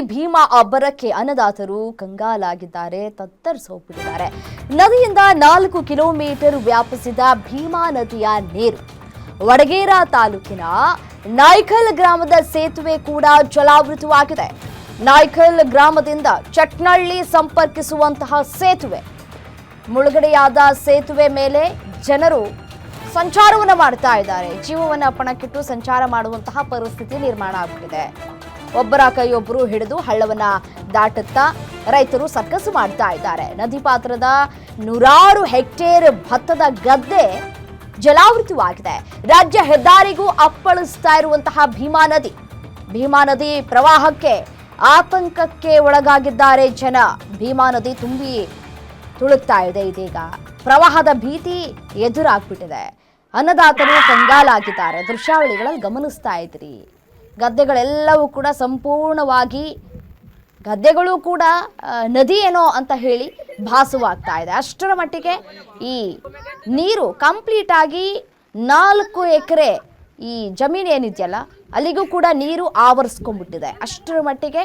ಭೀಮಾ ಅಬ್ಬರಕ್ಕೆ ಅನ್ನದಾತರು ಕಂಗಾಲಾಗಿದ್ದಾರೆ ತತ್ತರಿಸೋಗ್ಬಿಟ್ಟಿದ್ದಾರೆ ನದಿಯಿಂದ ನಾಲ್ಕು ಕಿಲೋಮೀಟರ್ ವ್ಯಾಪಿಸಿದ ಭೀಮಾ ನದಿಯ ನೀರು. ವಡಗೇರಾ ತಾಲೂಕಿನ ನಾಯ್ಕಲ್ ಗ್ರಾಮದ ಸೇತುವೆ ಕೂಡ ಜಲಾವೃತವಾಗಿದೆ. ನಾಯ್ಕಲ್ ಗ್ರಾಮದಿಂದ ಚಟ್ನಳ್ಳಿ ಸಂಪರ್ಕಿಸುವಂತಹ ಸೇತುವೆ. ಮುಳುಗಡೆಯಾದ ಸೇತುವೆ ಮೇಲೆ ಜನರು ಸಂಚಾರವನ್ನು ಮಾಡ್ತಾ ಇದ್ದಾರೆ. ಜೀವವನ್ನು ಪಣಕ್ಕಿಟ್ಟು ಸಂಚಾರ ಮಾಡುವಂತಹ ಪರಿಸ್ಥಿತಿ ನಿರ್ಮಾಣ ಆಗ್ಬಿಟ್ಟಿದೆ. ಒಬ್ಬರ ಕೈಯೊಬ್ಬರು ಹಿಡಿದು ಹಳ್ಳವನ್ನ ದಾಟುತ್ತಾ ರೈತರು ಸರ್ಕಸ್ ಮಾಡ್ತಾ ಇದ್ದಾರೆ. ನದಿ ಪಾತ್ರದ ನೂರಾರು ಹೆಕ್ಟೇರ್ ಭತ್ತದ ಗದ್ದೆ ಜಲಾವೃತವಾಗಿದೆ. ರಾಜ್ಯ ಹೆದ್ದಾರಿಗೂ ಅಪ್ಪಳಿಸ್ತಾ ಇರುವಂತಹ ಭೀಮಾ ನದಿ. ಭೀಮಾ ನದಿ ಪ್ರವಾಹಕ್ಕೆ ಆತಂಕಕ್ಕೆ ಒಳಗಾಗಿದ್ದಾರೆ ಜನ. ಭೀಮಾ ನದಿ ತುಂಬಿ ತುಳುಕ್ತಾ ಇದೆ ಇದೀಗ. ಪ್ರವಾಹದ ಭೀತಿ ಎದುರಾಗ್ಬಿಟ್ಟಿದೆ. ಅನ್ನದಾತರು ಕಂಗಾಲಾಗಿದ್ದಾರೆ. ದೃಶ್ಯಾವಳಿಗಳಲ್ಲಿ ಗಮನಿಸ್ತಾ ಇದ್ರಿ. ಗದ್ದೆಗಳೆಲ್ಲವೂ ಕೂಡ ಸಂಪೂರ್ಣವಾಗಿ ಗದ್ದೆಗಳು ಕೂಡ ನದಿ ಏನೋ ಅಂತ ಹೇಳಿ ಭಾಸವಾಗ್ತಾ ಇದೆ. ಅಷ್ಟರ ಮಟ್ಟಿಗೆ ಈ ನೀರು ಕಂಪ್ಲೀಟ್ ಆಗಿ ನಾಲ್ಕು ಎಕರೆ ಈ ಜಮೀನು ಏನಿದೆಯಲ್ಲ, ಅಲ್ಲಿಗೂ ಕೂಡ ನೀರು ಆವರಿಸ್ಕೊಂಡ್ಬಿಟ್ಟಿದೆ. ಅಷ್ಟರ ಮಟ್ಟಿಗೆ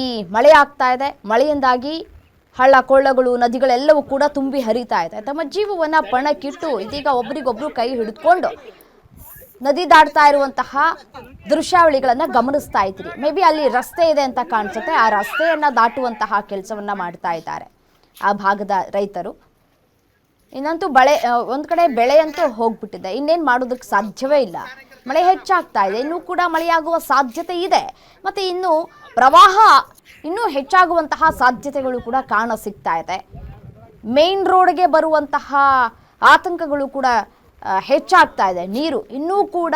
ಈ ಮಳೆ ಆಗ್ತಾ ಇದೆ. ಮಳೆಯಿಂದಾಗಿ ಹಳ್ಳ, ಕೊಳ್ಳಗಳು, ನದಿಗಳೆಲ್ಲವೂ ಕೂಡ ತುಂಬಿ ಹರಿತಾ ಇದೆ. ತಮ್ಮ ಜೀವವನ್ನು ಪಣಕ್ಕಿಟ್ಟು ಇದೀಗ ಒಬ್ರಿಗೊಬ್ರು ಕೈ ಹಿಡಿದುಕೊಂಡು ನದಿ ದಾಟ್ತಾ ಇರುವಂತಹ ದೃಶ್ಯಾವಳಿಗಳನ್ನ ಗಮನಿಸ್ತಾ ಇದ್ರಿ ಮೇ ಬಿ ಅಲ್ಲಿ ರಸ್ತೆ ಇದೆ ಅಂತ ಕಾಣಿಸುತ್ತೆ. ಆ ರಸ್ತೆಯನ್ನ ದಾಟುವಂತಹ ಕೆಲಸವನ್ನ ಮಾಡ್ತಾ ಇದ್ದಾರೆ ಆ ಭಾಗದ ರೈತರು. ಇನ್ನಂತೂ ಬಳೆ ಒಂದು ಕಡೆ ಬೆಳೆ ಅಂತೂ ಹೋಗ್ಬಿಟ್ಟಿದೆ. ಇನ್ನೇನು ಮಾಡೋದಕ್ಕೆ ಸಾಧ್ಯವೇ ಇಲ್ಲ. ಮಳೆ ಹೆಚ್ಚಾಗ್ತಾ ಇದೆ. ಇನ್ನೂ ಕೂಡ ಮಳೆಯಾಗುವ ಸಾಧ್ಯತೆ ಇದೆ. ಮತ್ತೆ ಇನ್ನು ಪ್ರವಾಹ ಇನ್ನೂ ಹೆಚ್ಚಾಗುವಂತಹ ಸಾಧ್ಯತೆಗಳು ಕೂಡ ಕಾಣ ಸಿಗ್ತಾ ಇದೆ. ಮೇನ್ ರೋಡ್ಗೆ ಬರುವಂತಹ ಆತಂಕಗಳು ಕೂಡ ಹೆಚ್ಚಾಗ್ತಾ ಇದೆ. ನೀರು ಇನ್ನೂ ಕೂಡ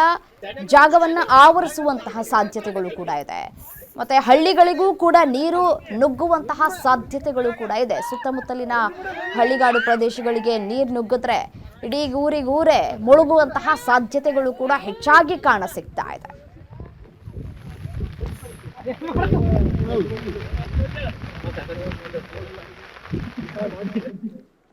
ಜಾಗವನ್ನ ಆವರಿಸುವಂತಹ ಸಾಧ್ಯತೆಗಳು ಕೂಡ ಇದೆ. ಮತ್ತೆ ಹಳ್ಳಿಗಳಿಗೂ ಕೂಡ ನೀರು ನುಗ್ಗುವಂತಹ ಸಾಧ್ಯತೆಗಳು ಕೂಡ ಇದೆ. ಸುತ್ತಮುತ್ತಲಿನ ಹಳ್ಳಿಗಾಡು ಪ್ರದೇಶಗಳಿಗೆ ನೀರು ನುಗ್ಗಿದ್ರೆ, ಇಡೀ ಊರಿಗೂರೇ ಮುಳುಗುವಂತಹ ಸಾಧ್ಯತೆಗಳು ಕೂಡ ಹೆಚ್ಚಾಗಿ ಕಾಣ ಸಿಗ್ತಾ ಇದೆ.